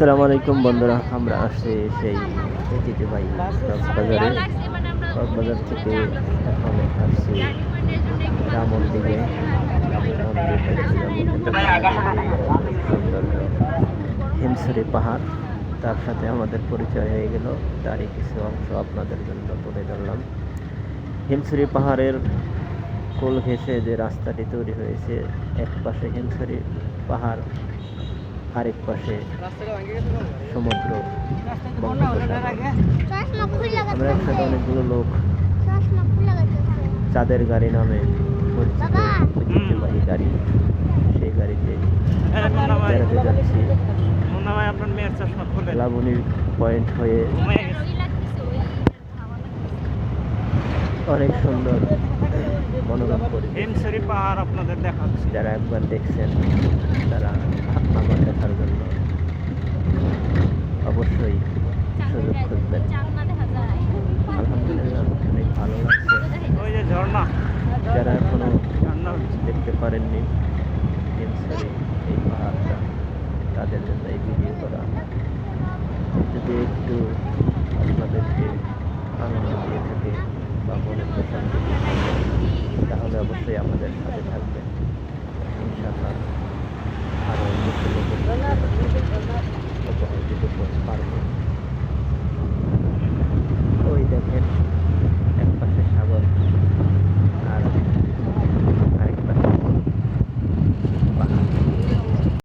আসসালামু আলাইকুম বন্ধুরা, আমরা আসছি সেই ঐতিহ্যবাহী কক্সবাজারে। কক্সবাজার থেকে এখন আসছি রামন দিকে। হিমসরি পাহাড়, তার সাথে আমাদের পরিচয় হয়ে গেল। তারই কিছু অংশ আপনাদের জন্য তুলে ধরলাম। হিমসরি পাহাড়ের কোল ঘেঁষে যে রাস্তাটি তৈরি হয়েছে, এক পাশে হিমসরি পাহাড় আরেক পাশে সমুদ্র আমরা একসাথে অনেকগুলো লোক চাঁদের গাড়ি নামে পরিচিত ঐতিহ্যবাহী গাড়ি। সেই গাড়িতে বেড়াতে যাচ্ছি। হয় আপনার মেয়ের চশমা খুলে। লাবণী পয়েন্ট হয়ে অনেক সুন্দর মনোরম পরিবেশ। হিমসরি পাহাড় আপনাদের দেখাচ্ছে। যারা একবার দেখছেন তারা অবশ্যই। সুযোগ খুঁজবেন আলহামদুলিল্লাহ অনেক ভালো লাগছে ওই যে ঝর্ণা। যারা এখনও ঝর্ণা দেখতে পারেননি এই পাহাড়টা তাদের জন্য এই ভিডিও করা। যদি একটু আপনাদেরকে আনন্দ দিয়ে থাকে বা মনে প্রশান্তি তাহলে অবশ্যই আমাদের সাথে থাকবে